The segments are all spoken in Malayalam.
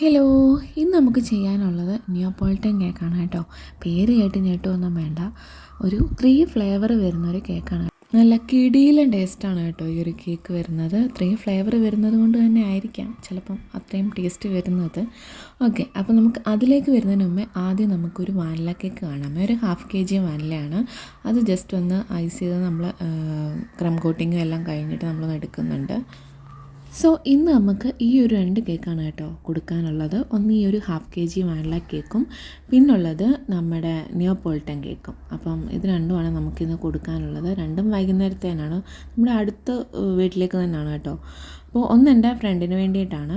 ഹലോ ഇന്ന് നമുക്ക് ചെയ്യാനുള്ളത് ന്യൂപോൾട്ടൻ കേക്കാണ് കേട്ടോ. പേര് കേട്ട് ഞെട്ടുമൊന്നും വേണ്ട. ഒരു ത്രീ ഫ്ലേവർ വരുന്ന ഒരു കേക്കാണ് നല്ല കിടിയിലും ടേസ്റ്റാണ് കേട്ടോ ഈ ഒരു കേക്ക് വരുന്നത്. ത്രീ ഫ്ലേവർ വരുന്നത് കൊണ്ട് തന്നെ ആയിരിക്കാം ചിലപ്പം അത്രയും ടേസ്റ്റ് വരുന്നത്. ഓക്കെ അപ്പോൾ നമുക്ക് അതിലേക്ക് വരുന്നതിന് മുമ്പേ ആദ്യം നമുക്കൊരു വാനില കേക്ക് കാണാം. ഒരു ഹാഫ് കെ ജി വാനിലയാണ് അത് ജസ്റ്റ് ഒന്ന് ഐസ് ചെയ്ത് നമ്മൾ ക്രം കോട്ടിങ്ങും എല്ലാം കഴിഞ്ഞിട്ട് നമ്മളൊന്ന് എടുക്കുന്നുണ്ട്. സോ ഇന്ന് നമുക്ക് ഈ ഒരു രണ്ട് കേക്കാണ് കേട്ടോ കൊടുക്കാനുള്ളത്. ഒന്ന് ഈ ഒരു ഹാഫ് കെ ജി വാനില കേക്കും. പിന്നുള്ളത് നമ്മുടെ നിയോപോൾട്ടൻ കേക്കും. അപ്പം ഇത് രണ്ടുമാണ് നമുക്കിന്ന് കൊടുക്കാനുള്ളത്. രണ്ടും വൈകുന്നേരത്തേനാണ്. നമ്മുടെ അടുത്ത വീട്ടിലേക്ക് തന്നെയാണ് കേട്ടോ. അപ്പോൾ ഒന്ന് എന്റെ ഫ്രണ്ടിന് വേണ്ടിയിട്ടാണ്.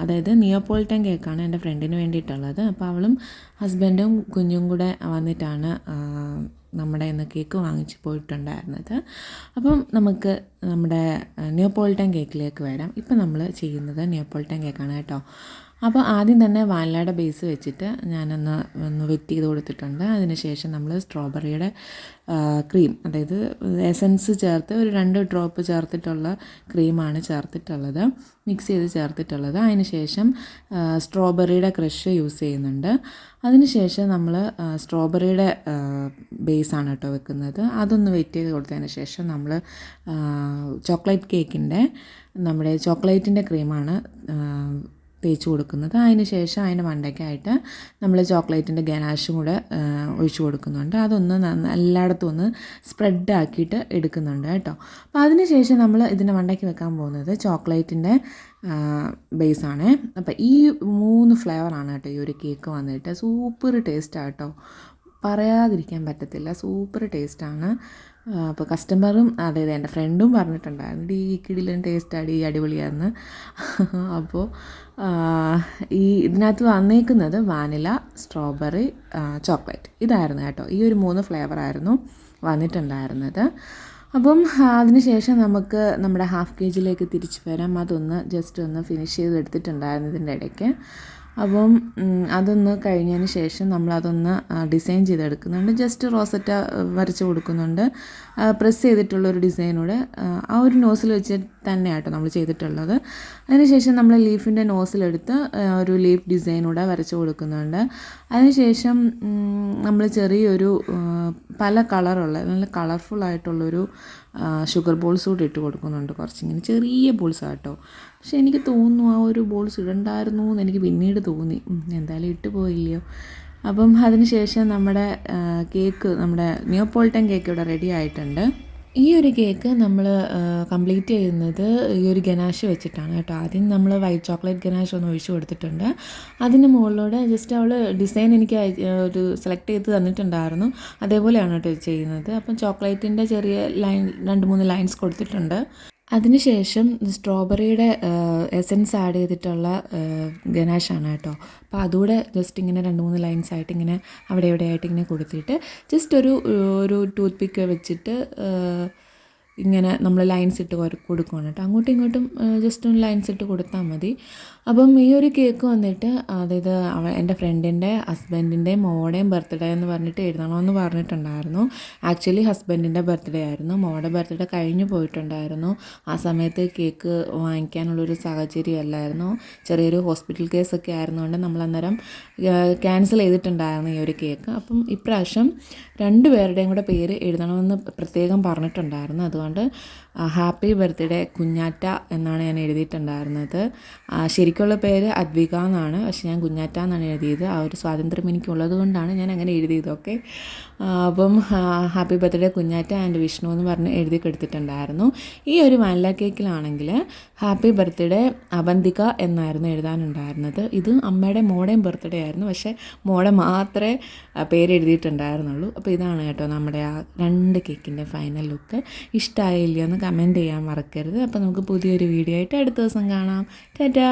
അതായത് നിയോപോൾട്ടൻ കേക്കാണ് എന്റെ ഫ്രണ്ടിന് വേണ്ടിയിട്ടുള്ളത്. അപ്പോൾ അവളും ഹസ്ബൻഡും കുഞ്ഞും കൂടെ വന്നിട്ടാണ് നമ്മുടെ ഇന്ന് കേക്ക് വാങ്ങിച്ച് പോയിട്ടുണ്ടായിരുന്നത്. അപ്പം നമുക്ക് നമ്മുടെ ന്യൂപോളിറ്റൻ കേക്കിലേക്ക് വരാം. ഇപ്പം നമ്മൾ ചെയ്യുന്നത് ന്യൂപോളിറ്റൻ കേക്കാണ് കേട്ടോ. അപ്പോൾ ആദ്യം തന്നെ വാനിലയുടെ ബേസ് വെച്ചിട്ട് ഞാനൊന്ന് ഒന്ന് വെറ്റ് ചെയ്ത് കൊടുത്തിട്ടുണ്ട്. അതിന് ശേഷം നമ്മൾ സ്ട്രോബെറിയുടെ ക്രീം അതായത് എസൻസ് ചേർത്ത് ഒരു രണ്ട് ഡ്രോപ്പ് ചേർത്തിട്ടുള്ള ക്രീമാണ് ചേർത്തിട്ടുള്ളത്. മിക്സ് ചെയ്ത് ചേർത്തിട്ടുള്ളത്. അതിന് ശേഷം സ്ട്രോബെറിയുടെ ക്രഷ് യൂസ് ചെയ്യുന്നുണ്ട്. അതിനുശേഷം നമ്മൾ സ്ട്രോബെറിയുടെ ബേസാണ് കേട്ടോ വെക്കുന്നത്. അതൊന്ന് വെയിറ്റ് ചെയ്ത് കൊടുത്തതിന് ശേഷം നമ്മൾ ചോക്ലേറ്റ് കേക്കിന്റെ നമ്മുടെ ചോക്ലേറ്റിന്റെ ക്രീമാണ് തേച്ച് കൊടുക്കുന്നത്. അതിന് ശേഷം അതിന്റെ മണ്ടയ്ക്കായിട്ട് നമ്മൾ ചോക്ലേറ്റിന്റെ ഗനാഷും കൂടെ ഒഴിച്ചു കൊടുക്കുന്നുണ്ട്. അതൊന്ന് എല്ലായിടത്തും ഒന്ന് സ്പ്രെഡ് ആക്കിയിട്ട് എടുക്കുന്നുണ്ട് കേട്ടോ. അപ്പോൾ അതിന് ശേഷം നമ്മൾ ഇതിന്റെ മണ്ടയ്ക്ക് വെക്കാൻ പോകുന്നത് ചോക്ലേറ്റിന്റെ ബേസാണ് അപ്പോൾ ഈ മൂന്ന് ഫ്ലേവറാണ് കേട്ടോ ഈ ഒരു കേക്ക് വന്നിട്ട്. സൂപ്പർ ടേസ്റ്റാണ് കേട്ടോ. പറയാതിരിക്കാൻ പറ്റത്തില്ല. സൂപ്പർ ടേസ്റ്റാണ്. അപ്പോൾ കസ്റ്റമറും അതായത് എന്റെ ഫ്രണ്ടും പറഞ്ഞിട്ടുണ്ടായിരുന്നു ഈ കിടിലൻ ടേസ്റ്റാടി അടിപൊളിയാന്ന്. അപ്പോൾ ഈ ഇതിനകത്ത് വന്നേക്കുന്നത് വാനില സ്ട്രോബെറി ചോക്ലേറ്റ്. ഇതായിരുന്നു കേട്ടോ ഈ ഒരു മൂന്ന് ഫ്ലേവറായിരുന്നു വന്നിട്ടുണ്ടായിരുന്നത്. അപ്പം അതിനുശേഷം നമുക്ക് നമ്മുടെ ഹാഫ് കെ ജിയിലേക്ക് തിരിച്ചു വരാം. അതൊന്ന് ജസ്റ്റ് ഒന്ന് ഫിനിഷ് ചെയ്ത് ഇടയ്ക്ക്. അപ്പം അതൊന്ന് കഴിഞ്ഞതിന് ശേഷം നമ്മളതൊന്ന് ഡിസൈൻ ചെയ്തെടുക്കുന്നുണ്ട്. ജസ്റ്റ് റോസറ്റ വരച്ച് കൊടുക്കുന്നുണ്ട്. പ്രസ് ചെയ്തിട്ടുള്ള ഒരു ഡിസൈനൂടെ ആ ഒരു നോസിൽ വെച്ച് തന്നെയാട്ടോ നമ്മൾ ചെയ്തിട്ടുള്ളത്. അതിനുശേഷം നമ്മൾ ലീഫിന്റെ നോസിലെടുത്ത് ഒരു ലീഫ് ഡിസൈനൂടെ വരച്ച് കൊടുക്കുന്നുണ്ട്. അതിനുശേഷം നമ്മൾ ചെറിയൊരു പല കളറുള്ള നല്ല കളർഫുൾ ഷുഗർ ബോൾസ് കൂടി ഇട്ട് കൊടുക്കുന്നുണ്ട് കുറച്ചിങ്ങനെ ചെറിയ ബോൾസ് ആട്ടോ പക്ഷെ എനിക്ക് തോന്നുന്നു ആ ഒരു ബോൾസ് ഇടണ്ടായിരുന്നു എന്ന് എനിക്ക് പിന്നീട് തോന്നി. എന്തായാലും ഇട്ട് പോയില്ലയോ. അപ്പം അതിന് ശേഷം നമ്മുടെ കേക്ക് നമ്മുടെ ന്യൂപോൾട്ടൻ കേക്ക് ഇവിടെ റെഡി ആയിട്ടുണ്ട്. ഈ ഒരു കേക്ക് നമ്മൾ കംപ്ലീറ്റ് ചെയ്യുന്നത് ഈ ഒരു ഗനാഷ് വെച്ചിട്ടാണ് കേട്ടോ. ആദ്യം നമ്മൾ വൈറ്റ് ചോക്ലേറ്റ് ഗനാഷ് ഒന്ന് ഒഴിച്ചു കൊടുത്തിട്ടുണ്ട്. അതിന് മുകളിലൂടെ ജസ്റ്റ് അവൾ ഡിസൈൻ എനിക്ക് ഒരു സെലക്ട് ചെയ്ത് തന്നിട്ടുണ്ടായിരുന്നു. അതേപോലെയാണ് കേട്ടോ ചെയ്യുന്നത്. അപ്പം ചോക്ലേറ്റിന്റെ ചെറിയ ലൈൻ രണ്ട് മൂന്ന് ലൈൻസ് കൊടുത്തിട്ടുണ്ട്. അതിനുശേഷം സ്ട്രോബെറിയുടെ എസൻസ് ആഡ് ചെയ്തിട്ടുള്ള ഗനാഷാണ് കേട്ടോ. അപ്പോൾ അതുകൂടെ ജസ്റ്റ് ഇങ്ങനെ രണ്ട് മൂന്ന് ലൈൻസ് ആയിട്ട് ഇങ്ങനെ അവിടെ ഇവിടെ ആയിട്ട് ഇങ്ങനെ കൊടുത്തിട്ട് ജസ്റ്റ് ഒരു ഒരു ടൂത്ത് പിക്ക് വെച്ചിട്ട് ഇങ്ങനെ നമ്മൾ ലൈൻസ് ഇട്ട് കൊടുക്കുകയാണ് കേട്ടോ. അങ്ങോട്ടും ഇങ്ങോട്ടും ജസ്റ്റ് ഒന്ന് ലൈൻസ് ഇട്ട് കൊടുത്താൽ മതി. അപ്പം ഈ ഒരു കേക്ക് വന്നിട്ട് അതായത് അവ എന്റെ ഫ്രണ്ടിന്റെ ഹസ്ബൻഡിന്റെയും മോടെയും ബർത്ത്ഡേ എന്ന് പറഞ്ഞിട്ട് എഴുതണമെന്ന് പറഞ്ഞിട്ടുണ്ടായിരുന്നു. ആക്ച്വലി ഹസ്ബൻഡിന്റെ ബർത്ത്ഡേ ആയിരുന്നു. മോടെ ബർത്ത്ഡേ കഴിഞ്ഞു പോയിട്ടുണ്ടായിരുന്നു. ആ സമയത്ത് കേക്ക് വാങ്ങിക്കാനുള്ളൊരു സാഹചര്യം അല്ലായിരുന്നു. ചെറിയൊരു ഹോസ്പിറ്റൽ കേസൊക്കെ ആയിരുന്നുകൊണ്ട് നമ്മൾ അന്നേരം ക്യാൻസൽ ചെയ്തിട്ടുണ്ടായിരുന്നു ഈ ഒരു കേക്ക് അപ്പം ഇപ്രാവശ്യം രണ്ടുപേരുടെയും കൂടെ പേര് എഴുതണമെന്ന് പ്രത്യേകം പറഞ്ഞിട്ടുണ്ടായിരുന്നു. അതുകൊണ്ട് കൊണ്ട് ഹാപ്പി ബർത്ത്ഡേ കുഞ്ഞാറ്റ എന്നാണ് ഞാൻ എഴുതിയിട്ടുണ്ടായിരുന്നത്. ശരിക്കുള്ള പേര് അദ്വിക എന്നാണ്. പക്ഷെ ഞാൻ കുഞ്ഞാറ്റ എന്നാണ് എഴുതിയത്. ആ ഒരു സ്വാതന്ത്ര്യം എനിക്കുള്ളത് കൊണ്ടാണ് ഞാൻ അങ്ങനെ എഴുതിയത് ഓക്കെ? അപ്പം happy birthday Kunjatta and Vishnu എന്ന് പറഞ്ഞ് എഴുതി കൊടുത്തിട്ടുണ്ടായിരുന്നു. ഈ ഒരു വാനില കേക്കിലാണെങ്കിൽ ഹാപ്പി ബർത്ത്ഡേ അവന്തിക എന്നായിരുന്നു എഴുതാനുണ്ടായിരുന്നത്. ഇത് അമ്മയുടെ മോടേയും ബർത്ത്ഡേ ആയിരുന്നു. പക്ഷേ മോടെ മാത്രമേ പേരെഴുതിയിട്ടുണ്ടായിരുന്നുള്ളൂ അപ്പോൾ ഇതാണ് കേട്ടോ നമ്മുടെ ആ രണ്ട് കേക്കിന്റെ ഫൈനൽ ലുക്ക്. ഇഷ്ടമായില്ല എന്ന് കമന്റ് ചെയ്യാൻ മറക്കരുത്. അപ്പോൾ നമുക്ക് പുതിയൊരു വീഡിയോ ആയിട്ട് അടുത്ത ദിവസം കാണാം. ടാറ്റാ!